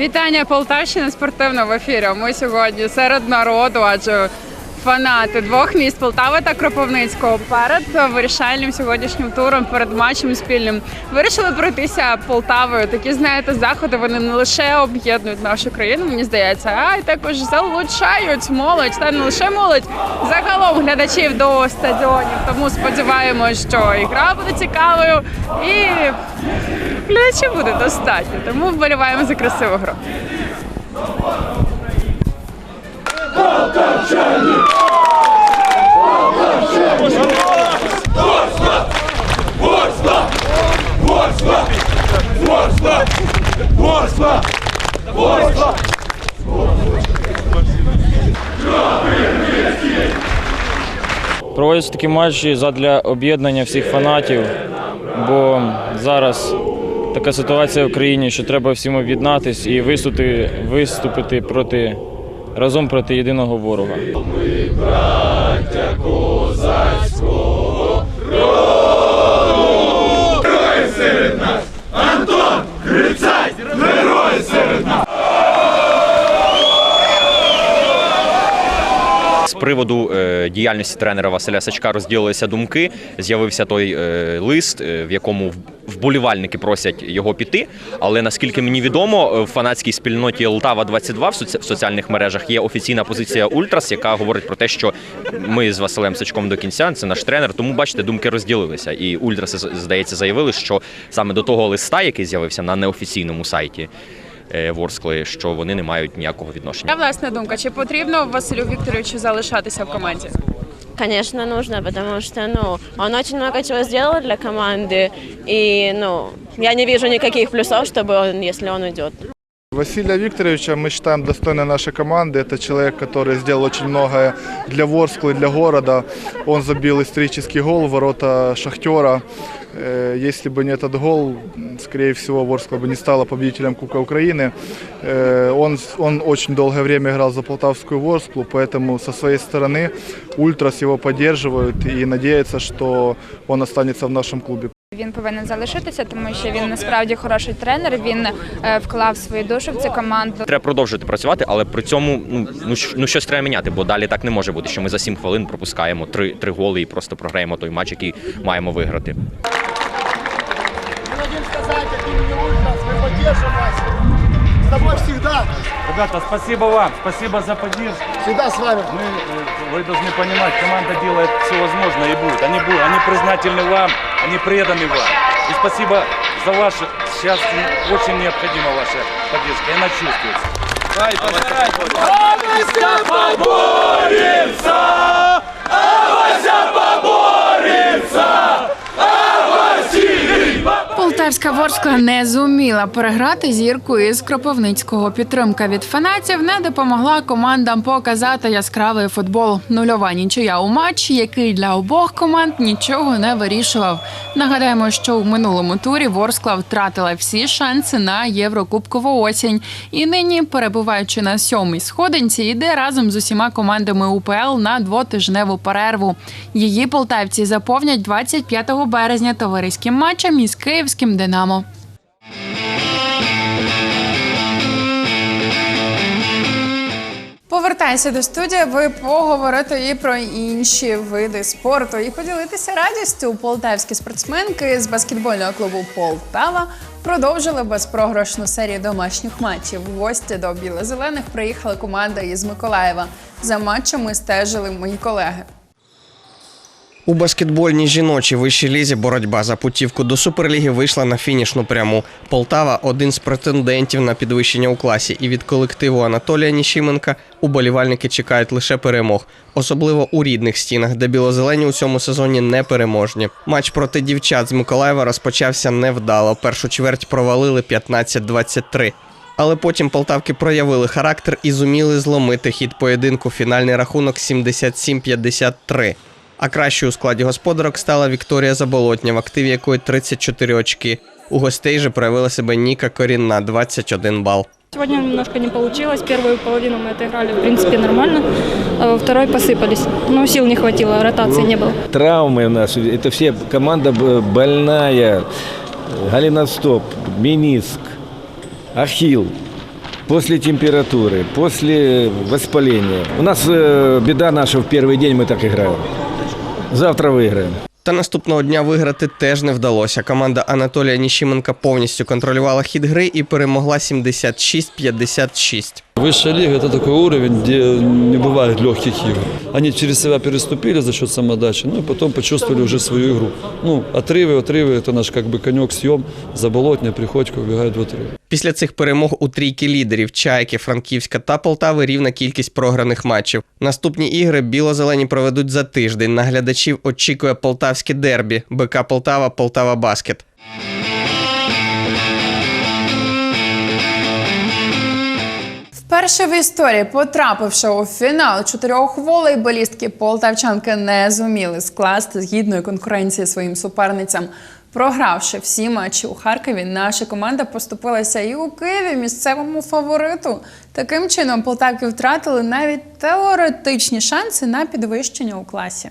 Вітання Полтавщина спортивно в ефірі. Ми сьогодні серед народу, адже фанати двох міст Полтави та Кропивницького перед вирішальним сьогоднішнім туром, перед матчем спільним вирішили пройтися Полтавою. Такі знаєте, заходи вони не лише об'єднують нашу країну, мені здається, а й також залучають молодь та не лише молодь, загалом глядачів до стадіонів. Тому сподіваємось, що і гра буде цікавою і глядачів буде достатньо. Тому вболіваємо за красиву гру. Проводяться такі матчі задля об'єднання всіх фанатів, бо зараз така ситуація в країні, що треба всім об'єднатись і виступити, виступити проти разом проти єдиного ворога. Ми З приводу е, діяльності тренера Василя Сачка розділилися думки. З'явився той е, лист, е, в якому вболівальники просять його піти. Але наскільки мені відомо, в фанатській спільноті Лтава 22 в в соціальних мережах є офіційна позиція Ультрас, яка говорить про те, що ми з Василем Сачком до кінця, це наш тренер. Тому бачите, думки розділилися. І Ультраси здається заявили, що саме до того листа, який з'явився на неофіційному сайті. Е, Ворскли, що вони не мають ніякого відношення. Я власна думка, чи потрібно Василю Вікторовичу залишатися в команді? Конечно, нужно, потому что, ну, он очень много чего сделал для команды, и, ну, я не вижу никаких плюсов, чтобы он, если он уйдет. Василия Викторовича мы считаем достойной нашей команды. Это человек, который сделал очень многое для Ворскла и для города. Он забил исторический гол в ворота Шахтера. Э, Если бы не этот гол, м, скорее всего, Ворскла бы не стала победителем Кубка Украины. Э, Он, он очень долгое время играл за Полтавскую Ворсклу, поэтому со своей стороны Ультрас его поддерживают и надеются, что он останется в нашем клубе. Він повинен залишитися, тому що він насправді хороший тренер. Він е, вклав свою душу в цю команду. Треба продовжувати працювати, але при цьому ну, ну, ну щось треба міняти, бо далі так не може бути, що ми за 7 хвилин пропускаємо три, три голи і просто програємо той матч, який маємо виграти. Хотим сказать от имени ми вас. С тобой всегда, Ребята, спасибо вам, спасибо за поддержку. всегда с вами. Мы, э, вы должны понимать, команда делает все возможное и будет. Они будут, они признательны вам, они преданы вам. И спасибо за ваше, сейчас очень необходима ваша поддержка, и она чувствуется. Полтавська Ворскла не зуміла переграти зірку із Кропивницького. Підтримка від фанатів не допомогла командам показати яскравий футбол. Нульова нічия у матчі, який для обох команд нічого не вирішував. Нагадаємо, що у минулому турі Ворскла втратила всі шанси на Єврокубкову осінь. І нині, перебуваючи на сьомій сходинці, йде разом з усіма командами УПЛ на двотижневу перерву. Її полтавці заповнять 25 березня товариським матчем із київським Динамо. Повертайся до студії, ви поговорити і про інші види спорту і поділитися радістю. Полтавські спортсменки з баскетбольного клубу Полтава продовжили безпрограшну серію домашніх матчів. В гості до біло-зелених приїхала команда із Миколаєва. За матчами стежили мої колеги. У баскетбольній жіночій вищій лізі боротьба за путівку до суперліги вийшла на фінішну пряму. Полтава один з претендентів на підвищення у класі, і від колективу Анатолія Ніщименка уболівальники чекають лише перемог, особливо у рідних стінах, де білозелені у цьому сезоні не переможні. Матч проти дівчат з Миколаєва розпочався невдало. Першу чверть провалили 15-23. Але потім полтавки проявили характер і зуміли зломити хід поєдинку. Фінальний рахунок 77-53. А кращою у складі господарок стала Вікторія Заболотня, в активі якої 34 очки. У гостей же проявила себе Ніка Корінна 21 бал. Сегодня немножко не получилось. Первую половину мы отыграли, в принципе, нормально. А во второй посыпались. Но сил не хватило, ротации не было. Травмы у нас, это все команда б- больная, голеностоп, мениск, ахилл. после температуры, после воспаления. У нас э, беда наша в первый день мы так играем. Завтра виграємо. Та наступного дня виграти теж не вдалося. Команда Анатолія Ніщименка повністю контролювала хід гри і перемогла 76-56. Высшая лига – это такой уровень, где не бывает легких игр. Они через себя переступили за счет самодачи, ну и потом почувствовали уже свою игру. Ну, отрывы, отрывы – это наш как бы конек, съем, заболотня, приходько убегают в отрыв. Після цих перемог у трійки лідерів Чайки, Франківська та Полтави рівна кількість програних матчів. Наступні ігри біло-зелені проведуть за тиждень. На глядачів очікує полтавське дербі БК Полтава, Полтава Баскет. Вперше в історії, потрапивши у фінал чотирьох волейболістки, полтавчанки не зуміли скласти згідної конкуренції своїм суперницям. Програвши всі матчі у Харкові, наша команда поступилася і у Києві місцевому фавориту. Таким чином, полтавки втратили навіть теоретичні шанси на підвищення у класі.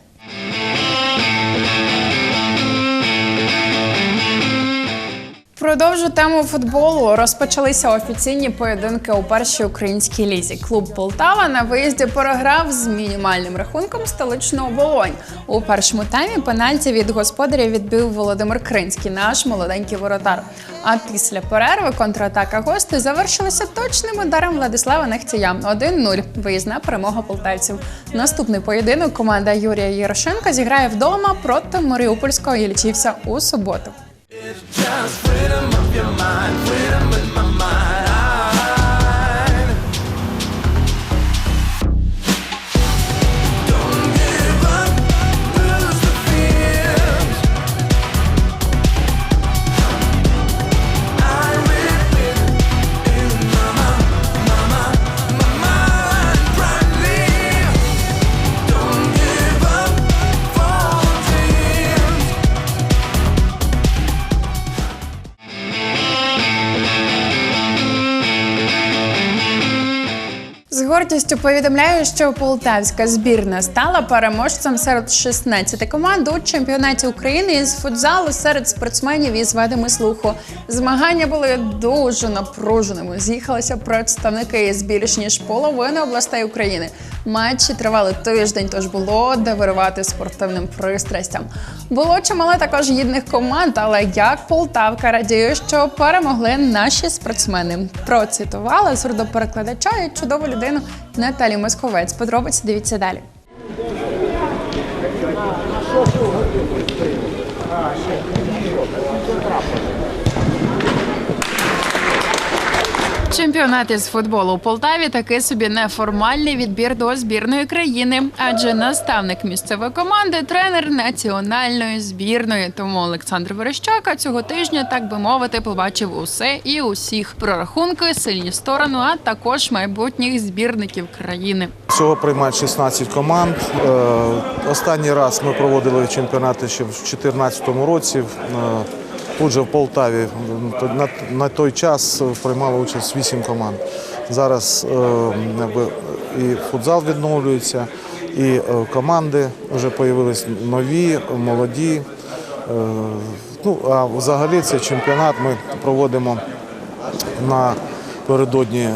Продовжу тему футболу. Розпочалися офіційні поєдинки у першій українській лізі. Клуб Полтава на виїзді переграв з мінімальним рахунком столичну оболонь. У першому таймі пенальті від господарів відбив Володимир Кринський, наш молоденький воротар. А після перерви контратака гостей завершилася точним ударом Владислава Нехтія. 1-0. Виїзна перемога полтавців. Наступний поєдинок команда Юрія Ярошенка зіграє вдома проти Маріупольського Ільчівця у суботу. It's just freedom of your mind, freedom in my mind. Гордістю повідомляю, що полтавська збірна стала переможцем серед 16 команд у чемпіонаті України із футзалу серед спортсменів із вадами слуху. Змагання були дуже напруженими. З'їхалися представники з більш ніж половини областей України. Матчі тривали тиждень, тож було де вирувати спортивним пристрастям. Було чимало також гідних команд, але як Полтавка радіє, що перемогли наші спортсмени. Процитувала сурдоперекладача і чудову людину Наталі Московець. Подробиці дивіться далі. Чемпіонат із футболу у Полтаві таки собі неформальний відбір до збірної країни, адже наставник місцевої команди тренер національної збірної. Тому Олександр Верещака цього тижня, так би мовити, побачив усе і усіх прорахунки, сильні сторони, а також майбутніх збірників країни. Всього приймають 16 команд. Е, Останній раз ми проводили чемпіонати ще в 2014 році. Тут же в Полтаві на, той час приймало участь 8 команд. Зараз е, і футзал відновлюється, і е, команди вже з'явились нові, молоді. Е, Ну, а взагалі цей чемпіонат ми проводимо на передодні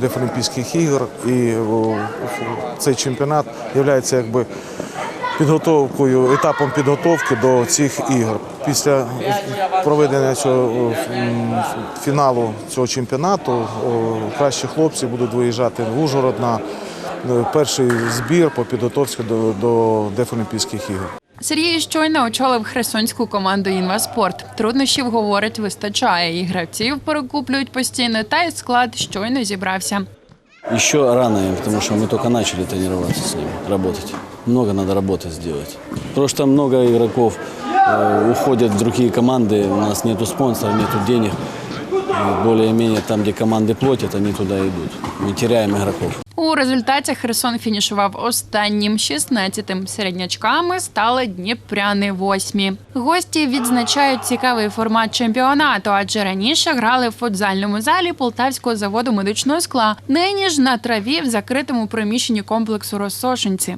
Дефолімпійських ігор. І цей чемпіонат є якби підготовкою, етапом підготовки до цих ігор. Після проведення цього фіналу цього чемпіонату кращі хлопці будуть виїжджати в Ужгород на е, перший збір по підготовці до, до Дефолімпійських ігор. Сергій щойно очолив херсонську команду Інваспорт. Труднощів говорить, вистачає. І гравців перекуплюють постійно, та й склад щойно зібрався. Еще рано им, потому что мы только начали тренироваться с ними, работать. Много надо работы сделать. Потому что много игроков э, уходят в другие команды, у нас нету спонсоров, нету денег. И более-менее там, где команды платят, они туда идут. Мы теряем игроков. У результаті Херсон фінішував останнім 16-тим. Середнячками стали дніпряни восьмі. Гості відзначають цікавий формат чемпіонату, адже раніше грали в футзальному залі полтавського заводу медичного скла. Нині ж на траві в закритому приміщенні комплексу Розсошенці.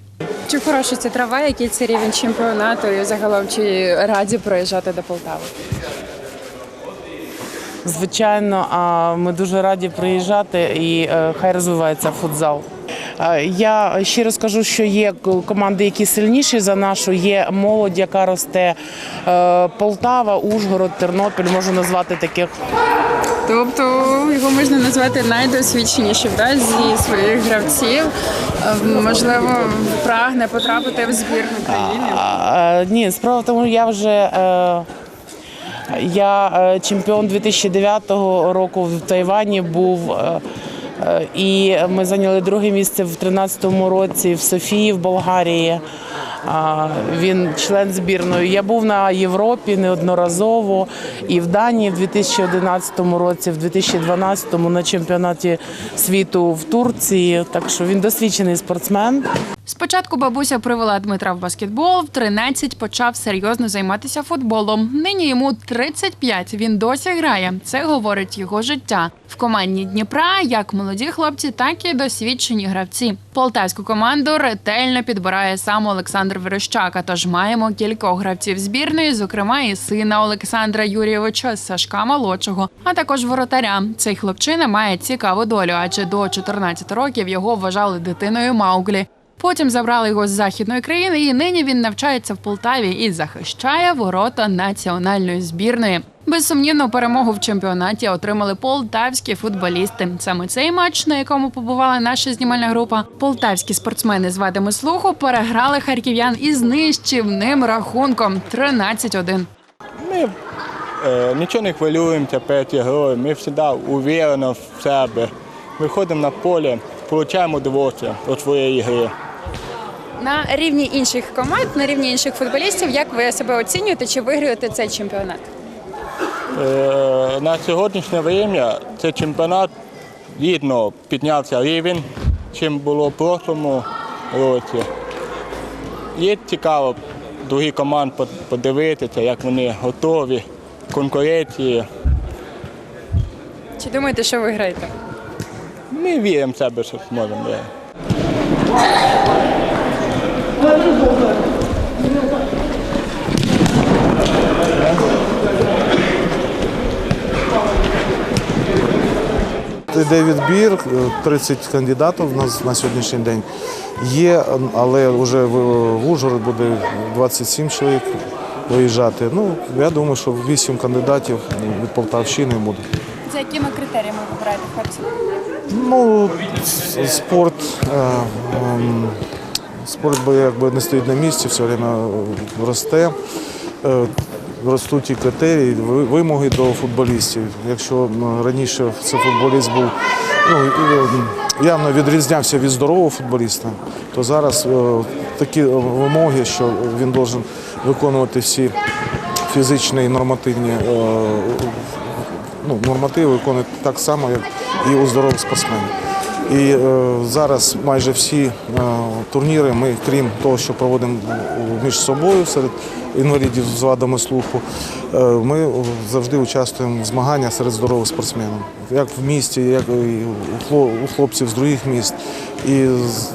Чи хороша ця трава, який це рівень чемпіонату і загалом чи раді проїжджати до Полтави? Звичайно, ми дуже раді приїжджати і е, хай розвивається футзал. Е, Я щиро скажу, що є команди, які сильніші за нашу. Є молодь, яка росте. Е, Полтава, Ужгород, Тернопіль можу назвати таких. Тобто його можна назвати найдосвідченішим да, зі своїх гравців. Е, Можливо, прагне потрапити в збірну країни. А, Ні, справа в тому, я вже. Я е, чемпіон 2009 року в Тайвані був. е, е, І ми зайняли друге місце в 2013 році в Софії в Болгарії. Він член збірної. Я був на Європі неодноразово і в Данії в 2011 році, в 2012 на чемпіонаті світу в Турції. Так що він досвідчений спортсмен. Спочатку бабуся привела Дмитра в баскетбол, в 13 почав серйозно займатися футболом. Нині йому 35, він досі грає. Це говорить його життя. В команді Дніпра як молоді хлопці, так і досвідчені гравці. Полтавську команду ретельно підбирає сам Олександр Верещака. Тож маємо кількох гравців збірної, зокрема і сина Олександра Юрійовича Сашка Молодшого, а також воротаря. Цей хлопчина має цікаву долю, адже до 14 років його вважали дитиною Мауглі. Потім забрали його з західної країни, і нині він навчається в Полтаві і захищає ворота національної збірної. Безсумнівно, перемогу в чемпіонаті отримали полтавські футболісти. Саме цей матч, на якому побувала наша знімальна група, полтавські спортсмени з вадами слуху переграли харків'ян із нищівним рахунком 13-1. Ми е, нічого не хвилюємося перед грою, ми завжди уверені в себе. Виходимо на поле, отримуємо удовольствие від своєї гри. На рівні інших команд, на рівні інших футболістів, як ви себе оцінюєте, чи виграєте цей чемпіонат? Е, на сьогоднішнє время цей чемпіонат гідно піднявся рівень, чим було в прошлому році. Є цікаво другі команди подивитися, як вони готові, конкуренції. Чи думаєте, що виграєте? Ми віримо в себе, що зможемо. Йде відбір, е, 30 кандидатів у нас на сьогоднішній день є, але вже в в Ужгород буде 27 чоловік виїжджати. Ну, я думаю, що 8 кандидатів від Полтавщини буде. За якими критеріями вибираєте хлопців? Ну, спорт, е, ем, спорт би якби не стоїть на місці, все время е, росте. Е, Ростуть і критерії, вимоги до футболістів. Якщо раніше це футболіст був ну, ем, явно відрізнявся від здорового футболіста, то зараз е, такі вимоги, що він має виконувати всі фізичні і нормативні е, ну, нормативи виконують так само, як і у здорових спортсменів. І е, зараз майже всі е, турніри ми, крім того, що проводимо між собою серед інвалідів з вадами слуху, е, ми завжди участвуємо в змаганнях серед здорових спортсменів, як в місті, як і у хлопців з других міст. І,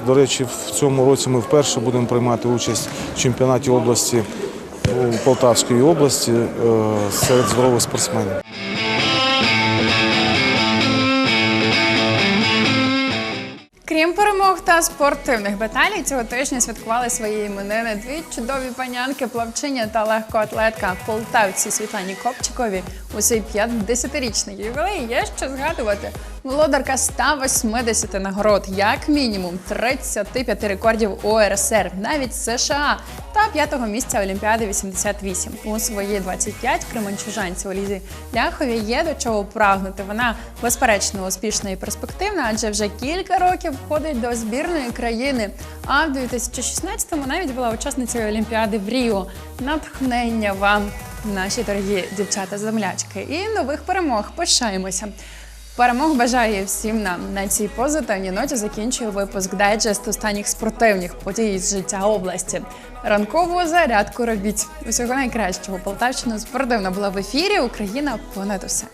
до речі, в цьому році ми вперше будемо приймати участь в чемпіонаті області Полтавської області е, серед здорових спортсменів. Крім перемог та спортивних баталій, цього тижня святкували свої іменини дві чудові панянки, плавчиня та легкоатлетка полтавці Світлані Копчикові. У свій 50-річний ювілей є що згадувати. Володарка 180 нагород, як мінімум 35 рекордів ОРСР, навіть США та п'ятого місця Олімпіади 88. У свої 25 кременчужанці Олізі Ляхові є до чого прагнути. Вона безперечно успішна і перспективна, адже вже кілька років входить до збірної країни. А в 2016-му навіть була учасницею Олімпіади в Ріо. Натхнення вам, наші дорогі дівчата-землячки, і нових перемог. Пишаємося. Перемог бажаю всім нам на цій позитивній ноті. Закінчую випуск дайджест останніх спортивних подій з життя області. Ранкову зарядку робіть. Усього найкращого. Полтавщина спортивна була в ефірі. Україна понад усе.